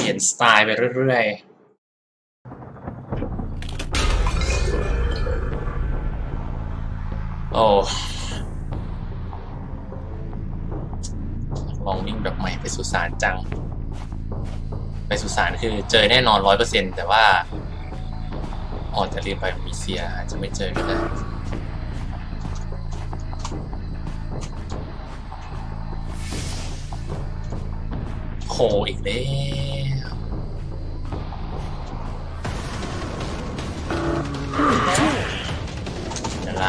ปลี่ยนสไตล์ไปเรื่อยๆโอ้ลองวิ่งแบบใหม่ไปสุสานจัง ไปสุสานคือเจอแน่นอนร้อยเปอร์เซ็นแต่ว่าออกจะเรียนไปมีเซียจะไม่เจอก็ได้โหอีกแล้ว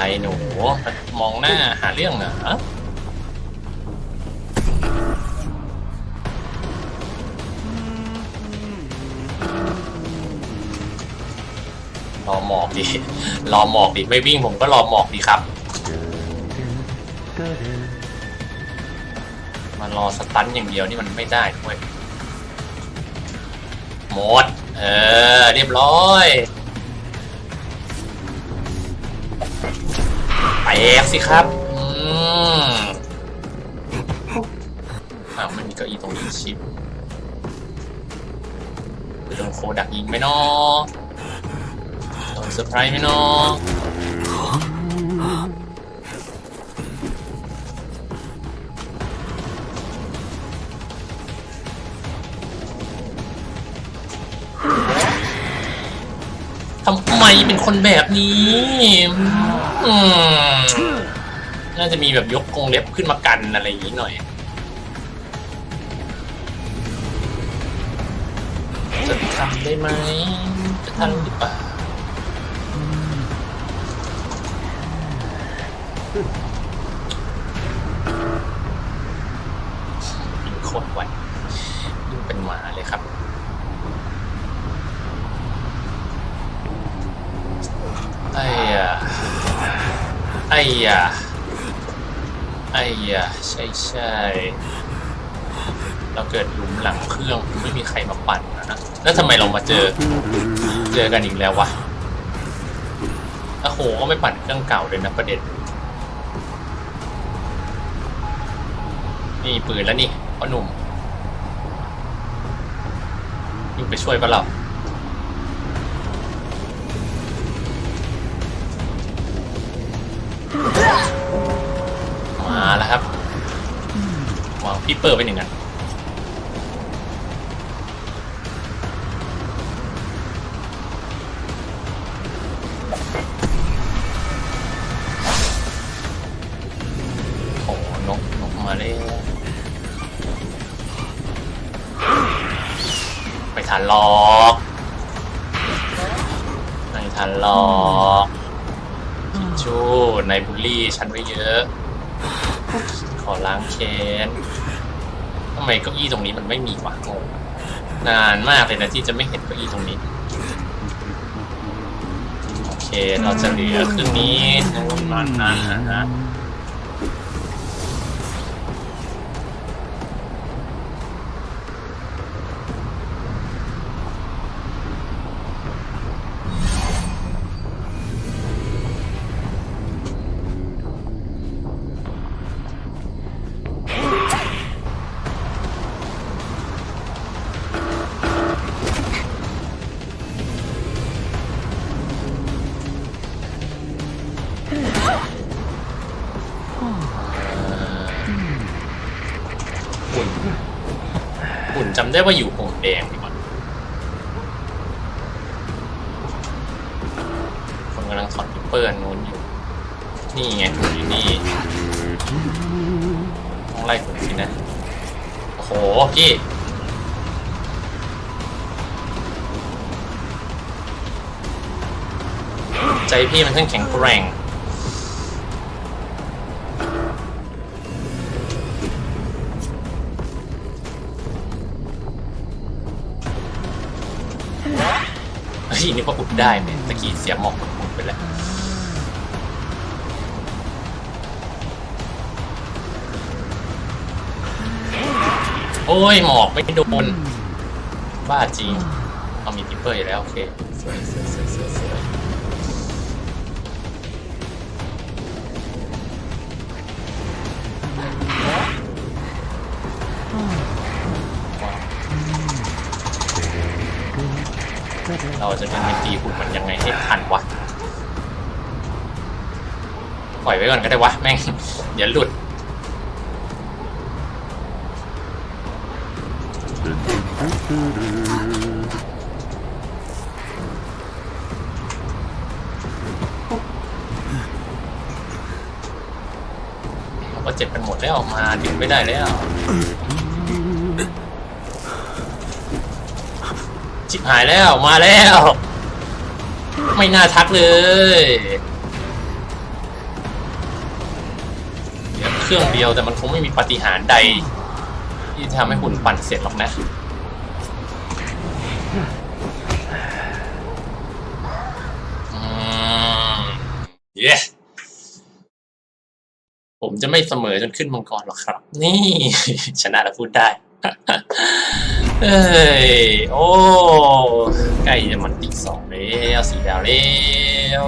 อะไรหนูมองหน้าหาเรื่องเหรอรอหมอกดิรอหมอกดิไม่วิ่งผมก็รอหมอกดิครับ มารอสตันอย่างเดียวนี่มันไม่ได้ด้วยหมด เออ เรียบร้อย กสิครับ อืมอ้าวไม่มีเก้าอี้ตรงนี้ชิปจะโดนโคดักยิงไหมเนาะโดนเซอร์ไพรส์ไหมเนาะ ไมเป็นคนแบบนี้อืมน่าจะมีแบบยกกรงเล็บขึ้นมากันอะไรอย่างนี้หน่อยจะทำได้ไหมจะทันหรือเปล่าโคตรไวยิงเป็นหมาเลยครับ ไอ้ยะไอ้ยะไอ้ยะใช่ใช่เราเกิดหลุมหลังเครื่องไม่มีใครมาปั่นนะแล้วทำไมเรามาเจอ เจอกันอีกแล้ววะโอ้โหก็ไม่ปั่นเครื่องเก่าเลยนะประเด็นนี่ปืนแล้วนี่พ่อหนุ่มยิ่งไปช่วยปะเรา รีเปิดไปหนึ่งอันโอ้นกนกมาเลยไม่ทันหรอกไม่ทันหรอกทิชชู่ในบุลลี่ฉันไว้เยอะ ขอล้างแค้นำไมเก้าอี้ตรงนี้มันไม่มีวะงงนานมากเลยนะที่จะไม่เห็นเก้าอี้ตรงนี้ โอเค เราจะเหลือครึ่งนี้นู่นนั่นนั่นนะำได้ว่าอยู่โฮมแดงดีกว่าคนกำลังถอดพิเปอร์นนู้นอยู่ นี่ไงอยู่นี่ต้องไล่ผมสินะ โอ้โหพี่ใจพี่มันช่างแข็งแกร่ง ฮ้ยนี่ก็อุดได้เนี่ยตะกี้เสียหมอกอุดไปแล้วโอ้ยหมอกไม่โดน บ้าจริงเอามีพิปเปอร์อยู่แล้ว โอเคสวยสวยสวยสวย เราจะเป็นเป็นตีหุ่นมันยังไงให้ทันวะปล่อยไว้ก่อนก็ได้วะ แม่งเดี๋ยวหลุดเราก็เจ็บกันหมดแล้วมาดึงไม่ได้แล้ว ชิบ หายแล้วมาแล้ว ไม่น่าทักเลยเดี๋ยวเครื่องเดียวแต่มันคงไม่มีปฏิหารใด ที่ทำให้หุ่นปั่นเสร็จหรอกนะอืมเย้ผมจะไม่เสมอจนขึ้นมังกรหรอกครับ นี่ ชนะแล้วพูดได้ เอ้ย โอ้ ใกล้จะมันติดสองแล้วสีดาวแล้ว